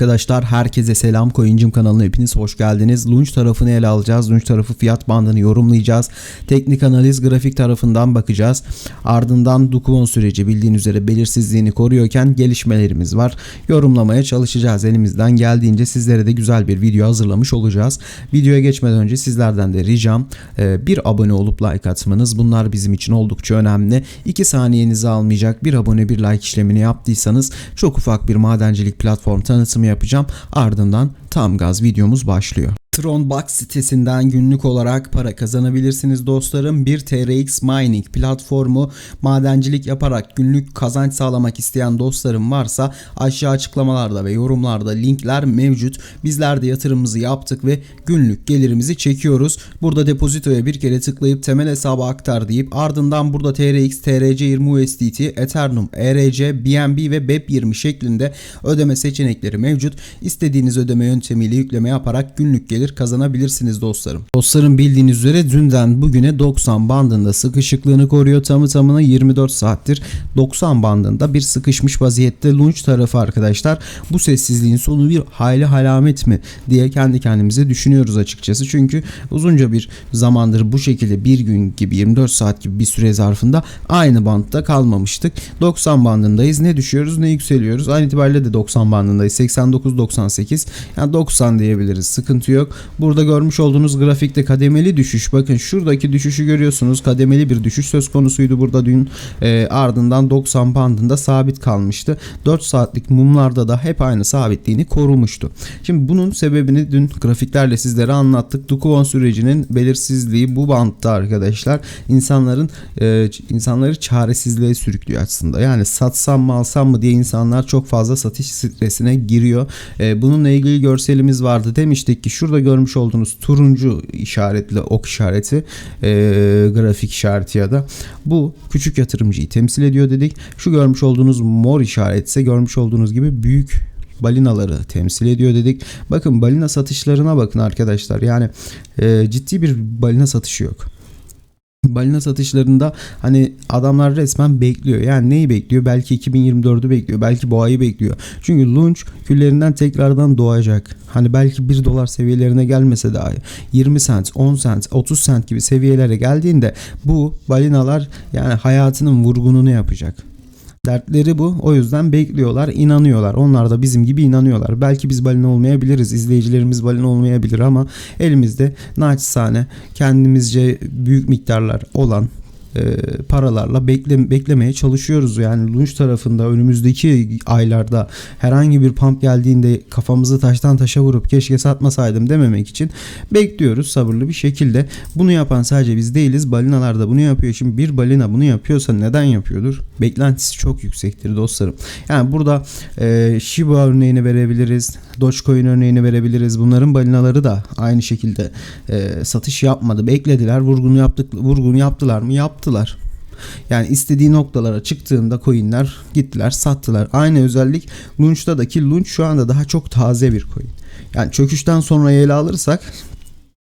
Arkadaşlar herkese selam Coincim kanalına hepiniz hoş geldiniz. Lunch tarafını ele alacağız. Lunch tarafı fiyat bandını yorumlayacağız. Teknik analiz grafik tarafından bakacağız. Ardından Dukuvon süreci bildiğiniz üzere belirsizliğini koruyorken gelişmelerimiz var. Yorumlamaya çalışacağız. Elimizden geldiğince sizlere de güzel bir video hazırlamış olacağız. Videoya geçmeden önce sizlerden de ricam e, bir abone olup like atmanız. Bunlar bizim için oldukça önemli. 2 saniyenizi almayacak bir abone bir like işlemini yaptıysanız çok ufak bir madencilik platform tanıtımı yapacağım. Ardından tam gaz videomuz başlıyor. Tronbox sitesinden günlük olarak para kazanabilirsiniz dostlarım. Bir TRX Mining platformu madencilik yaparak günlük kazanç sağlamak isteyen dostlarım varsa aşağı açıklamalarda ve yorumlarda linkler mevcut. Bizler de yatırımımızı yaptık ve günlük gelirimizi çekiyoruz. Burada depozitoya bir kere tıklayıp temel hesaba aktar deyip ardından burada TRX, TRC20 USDT, Ethereum, ERC, BNB ve BEP20 şeklinde ödeme seçenekleri mevcut. İstediğiniz ödeme yöntemiyle yükleme yaparak günlük gelir kazanabilirsiniz dostlarım. Dostlarım bildiğiniz üzere dünden bugüne 90 bandında sıkışıklığını koruyor. Tamı tamına 24 saattir 90 bandında bir sıkışmış vaziyette launch tarafı arkadaşlar. Bu sessizliğin sonu bir hayli halamet mi diye kendi kendimize düşünüyoruz açıkçası. Çünkü uzunca bir zamandır bu şekilde bir gün gibi 24 saat gibi bir süre zarfında aynı bantta kalmamıştık. 90 bandındayız. Ne düşüyoruz ne yükseliyoruz. Aynı itibariyle de 90 bandındayız. 89-98 yani 90 diyebiliriz. Sıkıntı yok. Burada görmüş olduğunuz grafikte kademeli düşüş. Bakın şuradaki düşüşü görüyorsunuz. Kademeli bir düşüş söz konusuydu burada dün. E, ardından 90 bandında sabit kalmıştı. 4 saatlik mumlarda da hep aynı sabitliğini korumuştu. Şimdi bunun sebebini dün grafiklerle sizlere anlattık. Dukuvon sürecinin belirsizliği bu bantta arkadaşlar insanların e, insanları çaresizliğe sürüklüyor aslında. Yani satsam mı alsam mı diye insanlar çok fazla satış stresine giriyor. E, bununla ilgili görselimiz vardı. Demiştik ki şurada görmüş olduğunuz turuncu işaretli ok işareti e, grafik işareti ya da bu küçük yatırımcıyı temsil ediyor dedik. Şu görmüş olduğunuz mor işaret ise görmüş olduğunuz gibi büyük balinaları temsil ediyor dedik. Bakın balina satışlarına bakın arkadaşlar. Yani e, ciddi bir balina satışı yok. Balina satışlarında hani adamlar resmen bekliyor. Yani neyi bekliyor? Belki 2024'ü bekliyor. Belki bu ayı bekliyor. Çünkü launch küllerinden tekrardan doğacak. Hani belki 1 dolar seviyelerine gelmese dahi 20 cent, 10 cent, 30 cent gibi seviyelere geldiğinde bu balinalar yani hayatının vurgununu yapacak. Dertleri bu. O yüzden bekliyorlar, inanıyorlar. Onlar da bizim gibi inanıyorlar. Belki biz balina olmayabiliriz. izleyicilerimiz balina olmayabilir ama elimizde naçizane kendimizce büyük miktarlar olan e, paralarla bekle, beklemeye çalışıyoruz. Yani Lunch tarafında önümüzdeki aylarda herhangi bir pump geldiğinde kafamızı taştan taşa vurup keşke satmasaydım dememek için bekliyoruz sabırlı bir şekilde. Bunu yapan sadece biz değiliz. Balinalar da bunu yapıyor. Şimdi bir balina bunu yapıyorsa neden yapıyordur? Beklentisi çok yüksektir dostlarım. Yani burada e, Shiba örneğini verebiliriz. Dogecoin örneğini verebiliriz. Bunların balinaları da aynı şekilde e, satış yapmadı. Beklediler. Vurgunu yaptık, vurgunu yaptılar mı? Yaptılar. Yani istediği noktalara çıktığında coinler gittiler sattılar. Aynı özellik Launch'ta da ki Launch şu anda daha çok taze bir coin. Yani çöküşten sonra ele alırsak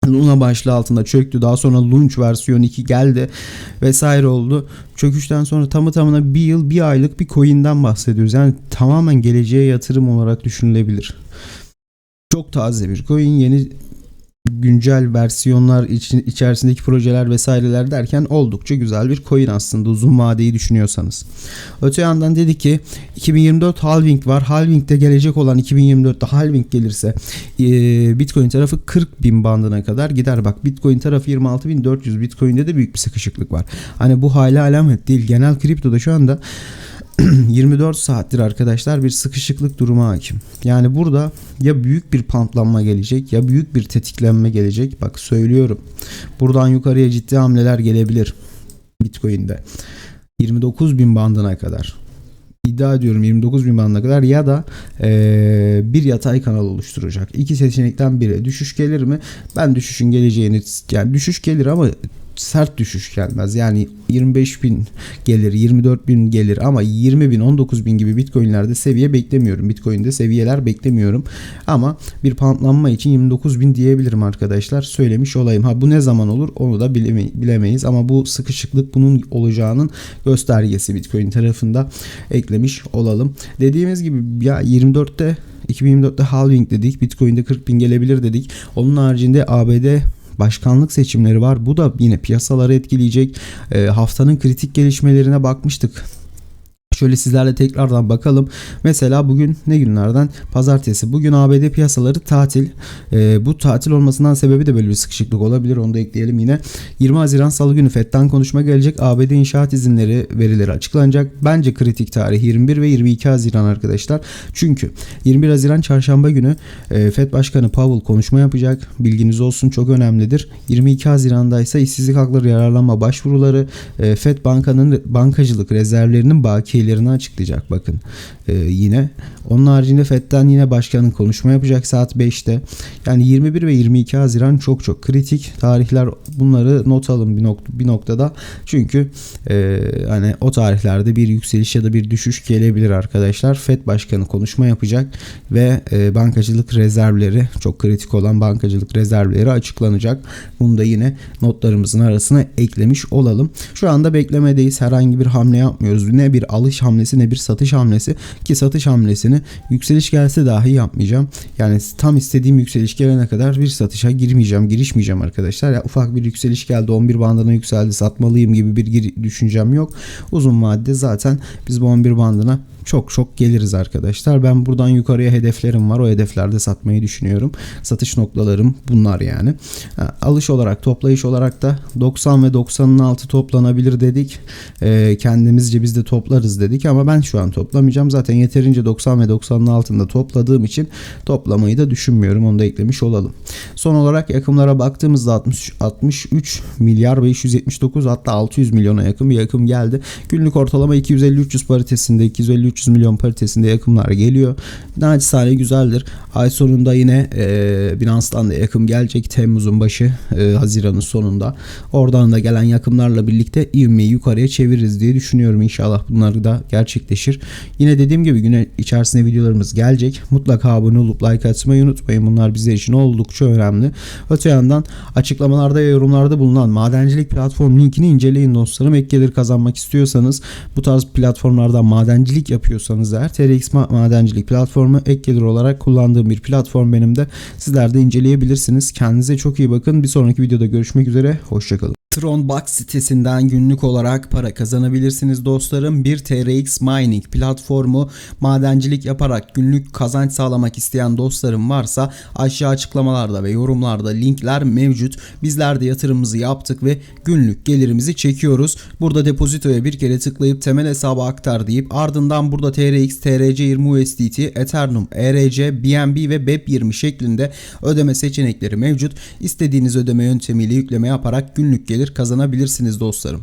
Luna başlığı altında çöktü. Daha sonra Launch versiyon 2 geldi vesaire oldu. Çöküşten sonra tamı tamına bir yıl bir aylık bir coin'den bahsediyoruz. Yani tamamen geleceğe yatırım olarak düşünülebilir. Çok taze bir coin. Yeni güncel versiyonlar için, içerisindeki projeler vesaireler derken oldukça güzel bir coin aslında uzun vadeyi düşünüyorsanız. Öte yandan dedi ki 2024 halving var. Halving'de gelecek olan 2024'te halving gelirse e, Bitcoin tarafı 40 bin bandına kadar gider. Bak Bitcoin tarafı 26.400 Bitcoin'de de büyük bir sıkışıklık var. Hani bu hala alamet değil. Genel kriptoda şu anda 24 saattir arkadaşlar bir sıkışıklık durumu hakim. Yani burada ya büyük bir pamplanma gelecek ya büyük bir tetiklenme gelecek. Bak söylüyorum. Buradan yukarıya ciddi hamleler gelebilir Bitcoin'de. 29 bin bandına kadar. İddia ediyorum 29 bin bandına kadar ya da ee, bir yatay kanal oluşturacak. İki seçenekten biri. Düşüş gelir mi? Ben düşüşün geleceğini yani düşüş gelir ama sert düşüş gelmez. Yani 25 bin gelir, 24 bin gelir ama 20 bin, 19 bin gibi bitcoinlerde seviye beklemiyorum. Bitcoin'de seviyeler beklemiyorum. Ama bir pantlanma için 29 bin diyebilirim arkadaşlar. Söylemiş olayım. Ha bu ne zaman olur onu da bilemeyiz. Ama bu sıkışıklık bunun olacağının göstergesi bitcoin tarafında eklemiş olalım. Dediğimiz gibi ya 24'te 2024'te halving dedik. Bitcoin'de 40 bin gelebilir dedik. Onun haricinde ABD başkanlık seçimleri var. Bu da yine piyasaları etkileyecek. E, haftanın kritik gelişmelerine bakmıştık. Şöyle sizlerle tekrardan bakalım. Mesela bugün ne günlerden? Pazartesi. Bugün ABD piyasaları tatil. Ee, bu tatil olmasından sebebi de böyle bir sıkışıklık olabilir. Onu da ekleyelim yine. 20 Haziran Salı günü FED'den konuşma gelecek. ABD inşaat izinleri verileri açıklanacak. Bence kritik tarih 21 ve 22 Haziran arkadaşlar. Çünkü 21 Haziran çarşamba günü e, FED Başkanı Powell konuşma yapacak. Bilginiz olsun çok önemlidir. 22 Haziran'da ise işsizlik hakları yararlanma başvuruları e, FED bankanın bankacılık rezervlerinin bakiyelerini açıklayacak bakın. E, yine onun haricinde FED'den yine başkanın konuşma yapacak saat 5'te. Yani 21 ve 22 Haziran çok çok kritik tarihler. Bunları not alın bir, nok- bir noktada. Çünkü e, hani o tarihlerde bir yükseliş ya da bir düşüş gelebilir arkadaşlar. FED başkanı konuşma yapacak ve e, bankacılık rezervleri çok kritik olan bankacılık rezervleri açıklanacak. Bunu da yine notlarımızın arasına eklemiş olalım. Şu anda beklemedeyiz. Herhangi bir hamle yapmıyoruz. Ne bir alış hamlesi ne bir satış hamlesi ki satış hamlesini yükseliş gelse dahi yapmayacağım. Yani tam istediğim yükseliş gelene kadar bir satışa girmeyeceğim, girişmeyeceğim arkadaşlar. Ya ufak bir yükseliş geldi, 11 bandına yükseldi, satmalıyım gibi bir düşüncem yok. Uzun vadede zaten biz bu 11 bandına çok çok geliriz arkadaşlar. Ben buradan yukarıya hedeflerim var. O hedeflerde satmayı düşünüyorum. Satış noktalarım bunlar yani. Alış olarak, toplayış olarak da 90 ve 90'ın altı toplanabilir dedik. Ee, kendimizce biz de toplarız dedik ama ben şu an toplamayacağım. Zaten yeterince 90 ve 90'ın altında topladığım için toplamayı da düşünmüyorum. Onu da eklemiş olalım. Son olarak yakımlara baktığımızda 60, 63 milyar 579 hatta 600 milyona yakın bir yakım geldi. Günlük ortalama 250-300 paritesinde 250 300 milyon paritesinde yakımlar geliyor. Naçizane güzeldir. Ay sonunda yine e, Binance'dan da yakım gelecek. Temmuz'un başı, e, Haziran'ın sonunda. Oradan da gelen yakımlarla birlikte ivmeyi yukarıya çeviririz diye düşünüyorum. İnşallah bunlar da gerçekleşir. Yine dediğim gibi güne içerisinde videolarımız gelecek. Mutlaka abone olup like atmayı unutmayın. Bunlar bizler için oldukça önemli. Öte yandan açıklamalarda ve yorumlarda bulunan madencilik platform linkini inceleyin dostlarım. Ek gelir kazanmak istiyorsanız bu tarz platformlardan madencilik yapıyorsanız eğer TRX Ma- Madencilik platformu ek gelir olarak kullandığım bir platform benim de. Sizler de inceleyebilirsiniz. Kendinize çok iyi bakın. Bir sonraki videoda görüşmek üzere. Hoşçakalın. Tronbox sitesinden günlük olarak para kazanabilirsiniz dostlarım. Bir TRX Mining platformu madencilik yaparak günlük kazanç sağlamak isteyen dostlarım varsa aşağı açıklamalarda ve yorumlarda linkler mevcut. Bizler de yatırımımızı yaptık ve günlük gelirimizi çekiyoruz. Burada depozitoya bir kere tıklayıp temel hesaba aktar deyip ardından burada TRX, TRC20 USDT, Ethereum, ERC, BNB ve BEP20 şeklinde ödeme seçenekleri mevcut. İstediğiniz ödeme yöntemiyle yükleme yaparak günlük gelir kazanabilirsiniz dostlarım.